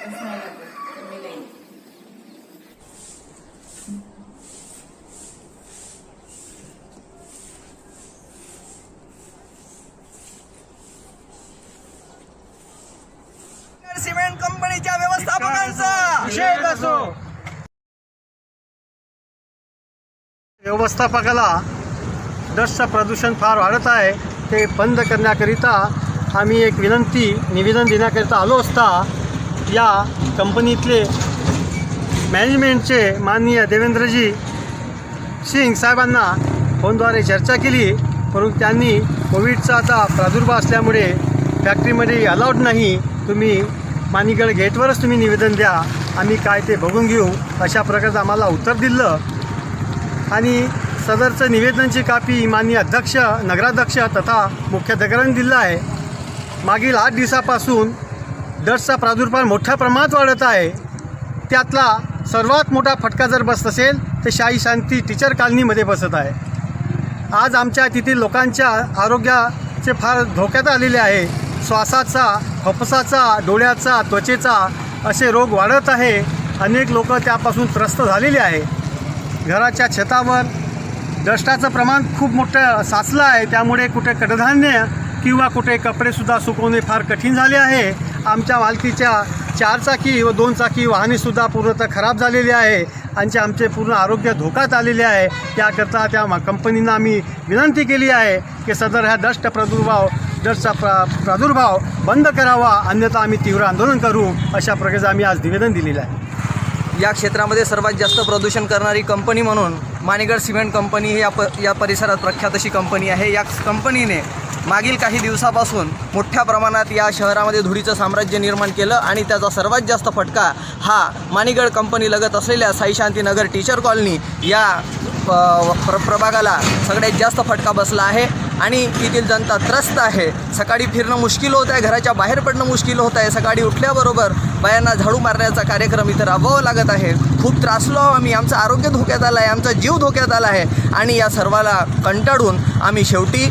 वापस नाही लागत कमी नाही. सिमेंट कंपनीच्या व्यवस्थापकांचा. निषेध असो. व्यवस्थापकाला डस्टचं प्रदूषण फार वाढत आहे ते बंद करण्याकरिता आम्ही एक विनंती निवेदन देण्याकरिता आलो असता या कंपनीतले मॅनेजमेंटचे माननीय देवेंद्रजी सिंग साहेबांना फोनद्वारे चर्चा केली परंतु त्यांनी कोविडचा आता प्रादुर्भाव असल्यामुळे फॅक्टरीमध्ये अलाउड नाही. तुम्ही मानिगड गेटवरच तुम्ही निवेदन द्या. आम्ही काय ते बघून घेऊ. अशा प्रकारचं आम्हाला उत्तर दिलं. आणि सदरचं निवेदनची कापी माननीय अध्यक्ष नगराध्यक्ष तथा मुख्याधिकाऱ्यांनी दिलं आहे. मागील आठ दिवसापासून डस्टचा प्रादुर्भाव मोठ्या प्रमाणात वाढत आहे. त्यातला सर्वात मोठा फटका जर बसत असेल तर शाही शांती टीचर कॉलनीमध्ये बसत आहे. आज आमच्या तिथील लोकांच्या आरोग्याचे फार धोक्यात आलेले आहे. श्वासाचा फफसाचा डोळ्याचा त्वचेचा असे रोग वाढत आहे. अनेक लोक त्यापासून त्रस्त झालेले आहे. घराच्या छतावर डस्टाचं प्रमाण खूप मोठं साचलं आहे. त्यामुळे कुठे कडधान्य किंवा कुठे कपडेसुद्धा सुकवणे फार कठीण झाले आहे. आमच्या मालकीच्या चारचाकी व दोन चाकी वाहनेसुद्धा पूर्णतः खराब झालेली आहे. आणि आमचे पूर्ण आरोग्य धोक्यात आलेले आहे. त्याकरता त्या कंपनींना आम्ही विनंती केली आहे की सदर ह्या दष्ट प्रादुर्भाव डस्टचा प्रा प्रादुर्भाव बंद करावा. अन्यथा आम्ही तीव्र आंदोलन करू. अशा प्रकारचं आम्ही आज निवेदन दिलेलं आहे. या क्षेत्रामध्ये सर्वात जास्त प्रदूषण करणारी कंपनी म्हणून मानेगड सिमेंट कंपनी ही या प या परिसरात प्रख्यात अशी कंपनी आहे. या कंपनीने मागील काही दिवसापासून मोठ्या प्रमाणात या शहरामध्ये धुळीचं साम्राज्य निर्माण केलं आणि त्याचा सर्वात जास्त फटका हा मानिगड कंपनी लगत असलेल्या साई शांतीनगर टीचर कॉलनी या प- प्र प्रभागाला सगळ्यात जास्त फटका बसला आहे. आणि येथील जनता त्रस्त आहे. सकाळी फिरणं मुश्किल होत आहे. घराच्या बाहेर पडणं मुश्किल होत आहे. सकाळी उठल्याबरोबर बायांना झाडू मारण्याचा कार्यक्रम इथं राबवावा लागत आहे. खूप त्रासलो आहो आम्ही. आमचं आरोग्य धोक्यात आलं आहे आमचा जीव धोक्यात आला आहे. आणि या सर्वाला कंटाळून आम्ही शेवटी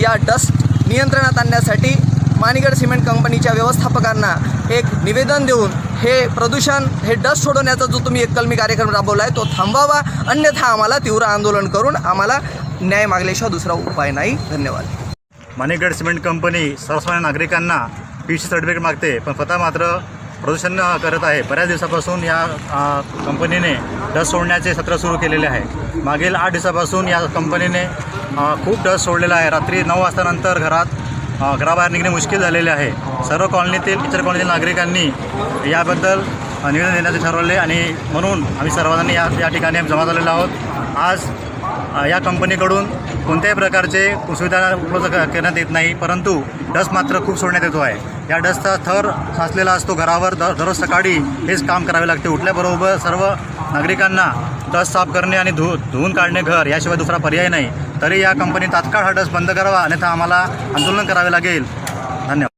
या डस्ट नियंत्रणात आणण्यासाठी मानिगड सिमेंट कंपनीच्या व्यवस्थापकांना एक निवेदन देऊन हे प्रदूषण हे डस्ट सोडवण्याचा जो तुम्ही एककलमी कार्यक्रम राबवला आहे तो थांबवावा. अन्यथा आम्हाला तीव्र आंदोलन करून आम्हाला न्याय मागल्याशिवाय दुसरा उपाय नाही. धन्यवाद. मानेगड सिमेंट कंपनी सर्वसामान्य नागरिकांना पी सी सर्टिफिकेट मागते पण स्वतः मात्र प्रदूषण करत आहे. बऱ्याच दिवसापासून या कंपनीने डस्ट सोडण्याचे सत्र सुरू केलेले आहे. मागील आठ दिवसापासून या कंपनीने खूप डस्ट सोडलेला आहे. रात्री नऊ वाजतानंतर घरात घराबाहेर निघणे मुश्किल झालेले आहे. सर्व कॉलनीतील इतर कॉलनीतील नागरिकांनी याबद्दल निवेदन देण्याचे ठरवले आणि म्हणून आम्ही सर्वांनी या या ठिकाणी जमा झालेलो आहोत. आज या कंपनीकडून कोणत्याही प्रकारचे सुविधा उपलब्ध करण्यात येत नाही परंतु डस्ट मात्र खूप सोडण्यात येतो आहे. या डस्टचा थर साचलेला असतो घरावर दर दररोज सकाळी हेच काम करावे लागते. उठल्याबरोबर सर्व नागरिकांना डस्ट साफ करणे आणि धु धुवून काढणे घर याशिवाय दुसरा पर्याय नाही. तरी या कंपनी तात्काळ हा डस्ट बंद करावा अन्यथा आम्हाला आंदोलन करावे लागेल. धन्यवाद.